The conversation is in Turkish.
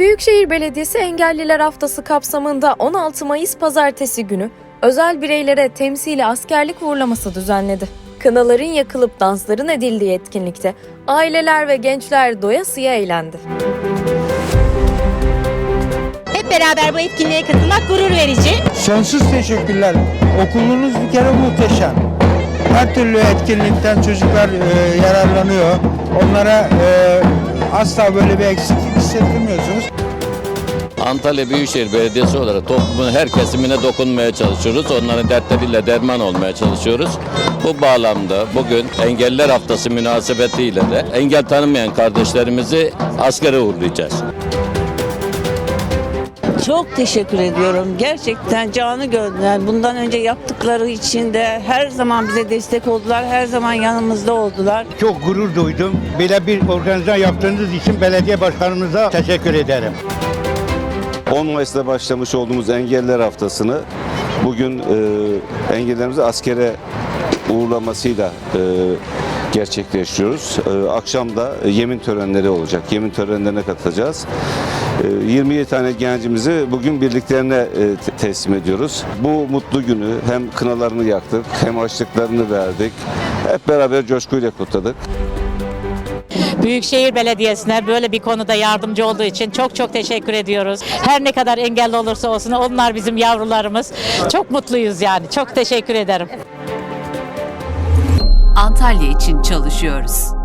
Büyükşehir Belediyesi Engelliler Haftası kapsamında 16 Mayıs pazartesi günü özel bireylere temsili askerlik uğurlaması düzenledi. Kınaların yakılıp dansların edildiği etkinlikte aileler ve gençler doyasıya eğlendi. Hep beraber bu etkinliğe katılmak gurur verici. Sonsuz teşekkürler. Okulunuz bir kere muhteşem. Her türlü etkinlikten çocuklar e, yararlanıyor. Onlara e, asla böyle bir eksiklik hissettirmiyorsunuz. Antalya Büyükşehir Belediyesi olarak toplumun her kesimine dokunmaya çalışıyoruz. Onların dertleriyle derman olmaya çalışıyoruz. Bu bağlamda bugün Engelliler Haftası münasebetiyle de engel tanımayan kardeşlerimizi askere uğurlayacağız. Çok teşekkür ediyorum. Gerçekten canı gönülden bundan önce yaptıkları için de her zaman bize destek oldular. Her zaman yanımızda oldular. Çok gurur duydum. Böyle bir organizasyon yaptığınız için belediye başkanımıza teşekkür ederim. 10 Mayıs'ta başlamış olduğumuz Engelliler Haftası'nı bugün e, engellerimizi askere uğurlamasıyla e, gerçekleştiriyoruz. E, akşam da yemin törenleri olacak. Yemin törenlerine katılacağız. E, 27 tane gencimizi bugün birliklerine e, te- teslim ediyoruz. Bu mutlu günü hem kınalarını yaktık hem açlıklarını verdik. Hep beraber coşkuyla kutladık. Büyükşehir Belediyesi'ne böyle bir konuda yardımcı olduğu için çok çok teşekkür ediyoruz. Her ne kadar engelli olursa olsun onlar bizim yavrularımız. Çok mutluyuz yani. Çok teşekkür ederim. Antalya için çalışıyoruz.